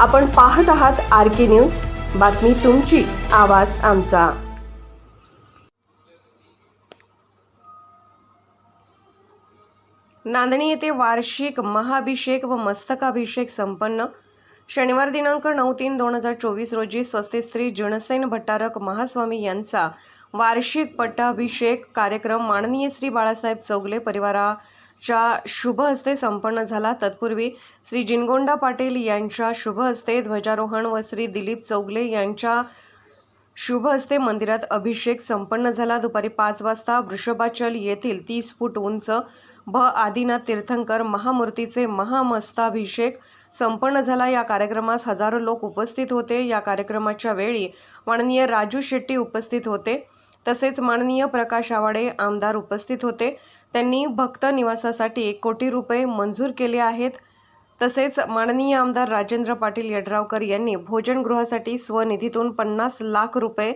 आपण पाहत आहात आर के न्यूज. बातमी तुमची आवाज आमचा. नांदणी येथे वार्षिक महाभिषेक व मस्तकाभिषेक संपन्न. शनिवार दिनांक नऊ तीन दोन हजार चोवीस रोजी स्वस्ती स्त्री जिणसेन भट्टारक महास्वामी यांचा वार्षिक पट्टाभिषेक कार्यक्रम माननीय श्री बाळासाहेब चौगले च्या शुभ हस्ते संपन्न झाला. तत्पूर्वी श्री जिनगोंडा पाटील यांच्या शुभ हस्ते ध्वजारोहण व श्री दिलीप चौगले यांच्या शुभ हस्ते मंदिरात अभिषेक संपन्न झाला. दुपारी पाच वाजता वृषभाचल येथील तीस फूट उंच भ आदिनाथ तीर्थंकर महामूर्तीचे महामस्ताभिषेक संपन्न झाला. या कार्यक्रमास हजारो लोक उपस्थित होते. या कार्यक्रमाच्या वेळी माननीय राजू शेट्टी उपस्थित होते. तसेच माननीय प्रकाश आवाडे आमदार उपस्थित होते. त्यांनी भक्त निवासासाठी एक कोटी रुपये मंजूर केले आहेत. तसेच माननीय आमदार राजेंद्र पाटील यड्रावकर यांनी भोजनगृहासाठी स्वनिधीतून पन्नास लाख रुपये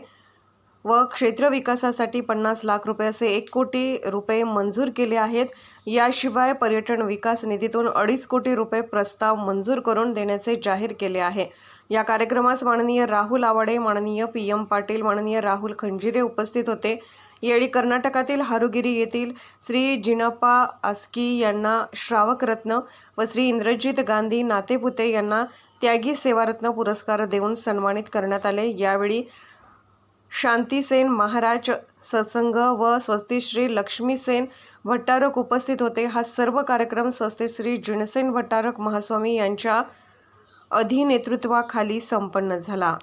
व क्षेत्र विकासासाठी पन्नास लाख रुपये असे एक कोटी रुपये मंजूर केले आहेत. याशिवाय पर्यटन विकास निधीतून अडीच कोटी रुपये प्रस्ताव मंजूर करून देण्याचे जाहीर केले आहे. या कार्यक्रमास माननीय राहुल आवाडे माननीय पी एम पाटील माननीय राहुल खंजिरे उपस्थित होते. यावेळी कर्नाटकातील हारुगिरी येथील श्री जिनापा आस्की यांना श्रावक रत्न व श्री इंद्रजित गांधी नातेपुते यांना त्यागी सेवारत्न पुरस्कार देऊन सन्मानित करण्यात आले. यावेळी शांतीसेन महाराज सत्संग व स्वस्तिश्री लक्ष्मीसेन भट्टारक उपस्थित होते. हा सर्व कार्यक्रम स्वस्तिश्री जिणसेन भट्टारक महास्वामी यांच्या अधिनेतृत्वाखाली संपन्न झाला.